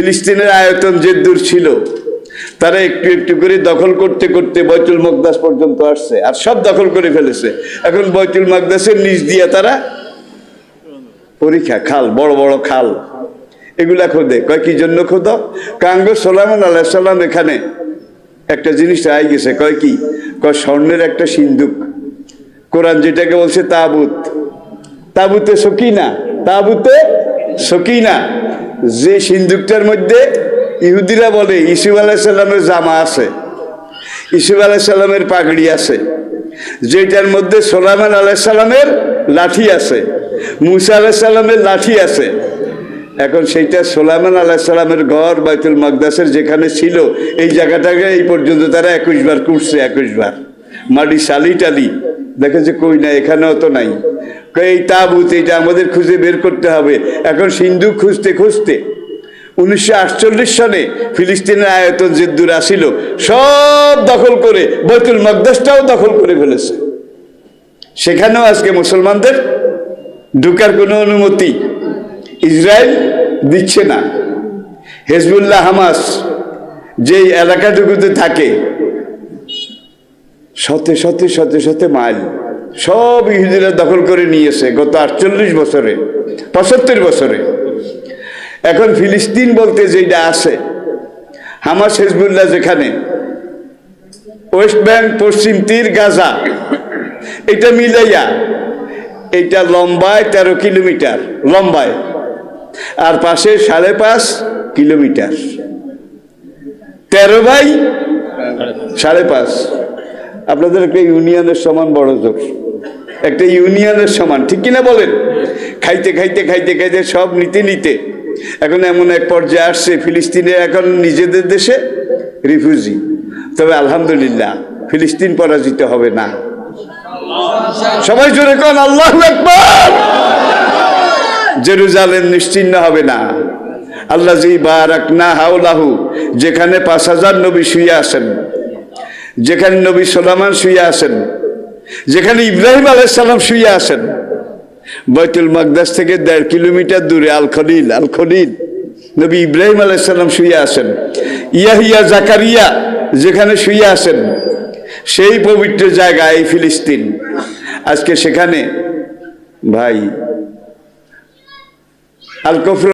ফিলিস্তিনের আয়তন যে দূর ছিল, তারা একটু একটু করে দখল করতে করতে বৈতুল মকদাস পর্যন্ত আসছে আর সব দখল করে ফেলেছে। এখন বৈতুল মকদাসের নিচ দিয়ে তারা পরীক্ষা, খাল, বড় বড় খাল, এগুলা খোদে। কয়, কি জন্য খোদ? কাঙ্গ সোলামান আল্লাহ সাল্লাম এখানে একটা জিনিস আই গেছে। কয়, কি? কয়, স্বর্ণের একটা সিন্ধুক। কোরআন যেটাকে বলছে তাবুত। তাবুতে সকিনা। তাবুতে সকিনা। যে সিন্ধুকটার মধ্যে ইহুদিরা বলে, ইসুফ আলাহিসাল্লামের জামা আছে, ইসুফ আলাহিসাল্লামের পাগড়ি আছে, যেটার মধ্যে সোলামান আলাহিসাল্লামের লাঠি আছে, মুসা আলাহিসাল্লামের লাঠি আছে। এখন সেইটা সোলামান আলাহিসাল্লামের ঘর বাইতুল মকদাসের যেখানে ছিল, এই জায়গাটাকে এই পর্যন্ত তারা একুশ বার কুটছে, একুশ বার। মাটি সালি টালি, দেখেছে কই না এখানেও তো নাই। এই তাবুত এটা আমাদের খুঁজে বের করতে হবে। এখন সিন্ধু খুঁজতে খুঁজতে উনিশশো সনে ফিলিস্তিনের আয়তন যে দূর আসিল, সব দখল করে বৈতুল মকদাসটাও দখল করে ফেলেছে। সেখানেও আজকে মুসলমানদের ঢুকার কোনো অনুমতি ইসরায়েল দিচ্ছে না। হেজবুল্লাহ হামাস যেই এলাকাটুকুতে থাকে, শতে শতে শতে শতে মাইল সব ইহুদিরা দখল করে নিয়েছে গত আটচল্লিশ বছরে, পঁচাত্তর বছরে। এখন ফিলিস্তিন বলতে যেটা আছে, হামাস, হেজবুল্লাহ যেখানে, ওয়েস্ট ব্যাংক, পশ্চিম তীর, গাজা, এটা মিলাইয়া, এটা লম্বায় তেরো কিলোমিটার, লম্বায়। আর পাশে সাড়ে পাঁচ কিলোমিটার। তেরো বাই সাড়ে পাঁচ। আপনাদের একটা ইউনিয়নের সমান বড় জোর। একটা ইউনিয়নের সমান, ঠিক কিনা বলেন? খাইতে খাইতে খাইতে খাইতে সব নিতে নিতে। এখন এমন এক পর্যায়ে আসছে ফিলিস্তিনের এখন নিজেদের দেশে রিফিউজি। তবে আলহামদুলিল্লাহ, ফিলিস্তিন পরাজিত হবে না। সবাই জোরে কন, আল্লাহ একবার নিশ্চিন্ন হবে না। আল্লাহ জি বারাক না হাউলাহু যেখানে পাঁচ হাজার নবী শুয়ে আসেন যেখানে নবী সোলামান শুয়ে আসেন যেখানে ইব্রাহিম আলাইসাল্লাম শুয়ে আসেন বৈতুল মকদাস থেকে দেড় কিলোমিটার দূরে আল খলিল, আল নবী ইব্রাহিম আলাইসাল্লাম শুয়ে আসেন ইয়াহিয়া জাকারিয়া যেখানে শুয়ে আসেন সেই পবিত্র জায়গা এই ফিলিস্তিন। আজকে সেখানে, ভাই আল কফর